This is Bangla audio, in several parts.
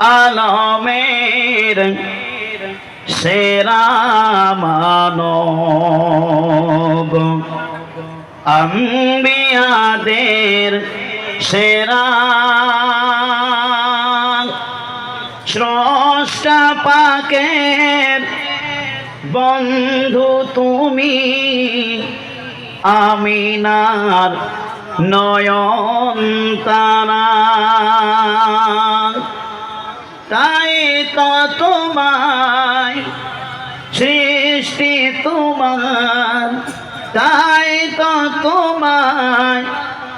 আলমের সেরা মানব। আম্বিয়াদের সেরা স্রষ্টা পাকের বন্ধু তুমি আমিনার নয়ন তারা। তোমায় সৃষ্টি তোমার তাই তো তোমায়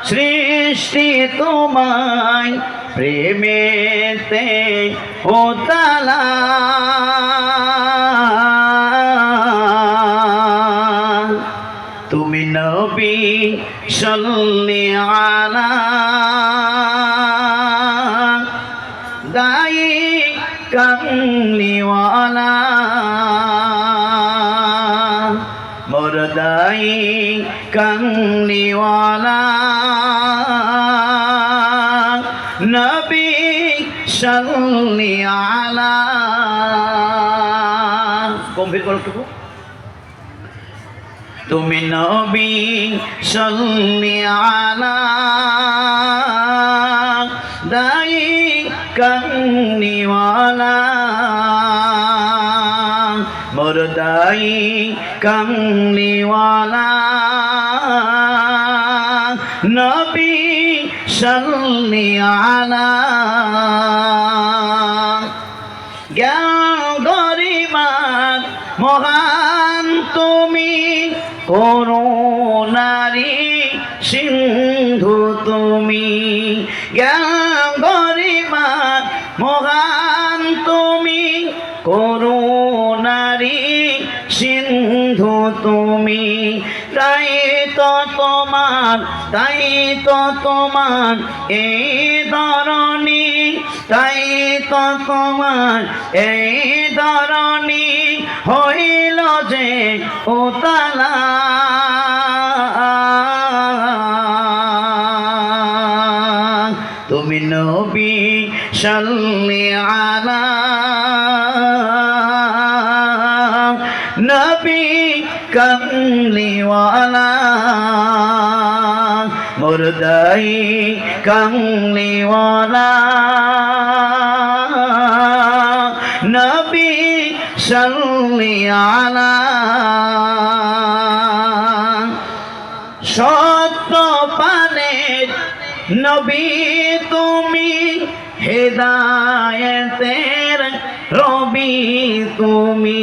সৃষ্টি তোমায় প্রেমেতে হোতালা তুমি নবী সল্লি মোর দায়ী কমলিওয়ালা। নবী সল্লি আলা। গম্ভীর করো একটু তুমি নবী সল্লি আলা। মোর দাই কমনিওয়ালা নবী সল্লি আলা। জ্ঞান মহান তুমি করুণারি সিন্ধু তুমি। তুমি, তাই তো তোমার, তাই তো তোমার এই ধরণী, তাই তো তোমার এই ধরণী হইল যে উতালা। তুমি নবী সাল্লি আলা, নবী নবী সাল্লি আলা সত্য পানের নবী তুমি হেদায়েতের রবি তুমি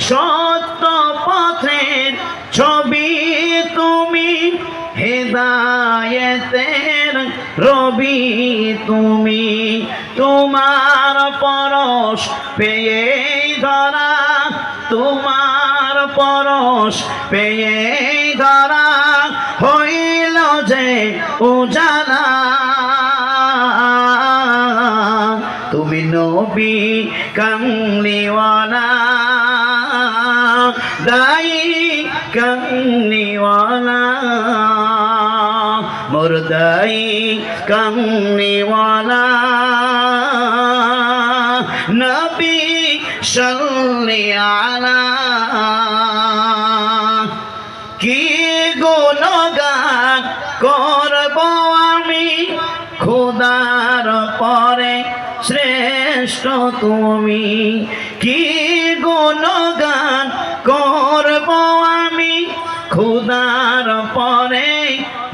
সত্য হেদায়েতের রবি তুমি, তোমার পরশ পেয়ে ধরা, তোমার পরশ পেয়ে ধরা হইল যে উজালা। তুমি নবী কমলিওয়ালা দাই কমলিওয়ালা মোর দাই নবী সল্লি আলা। কি গুণগান করব আমি? খোদার পরে শ্রেষ্ঠ তুমি। কি গুণগান করব আমি? খোদার পরে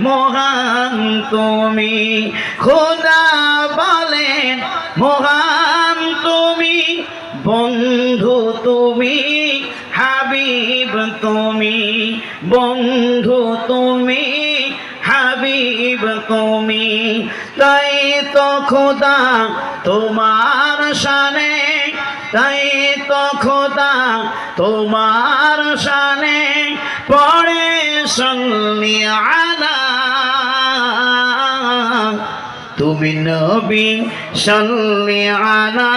মহান তুমি, খোদা বলেন, মহান তুমি, বন্ধু তুমি, হাবিব তুমি, বন্ধু তুমি, হাবিব তুমি। তাই তো খোদা তোমার শানে, তাই তো খোদা তোমার শানে, পড়ে সন্নি আলা তুমি নবী সল্লি আলা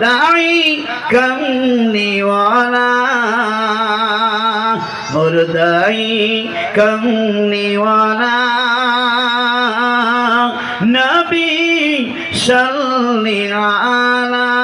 দাই কমনিওয়ালা মোর দাই কমনিওয়ালা নবী সাল্লি আলা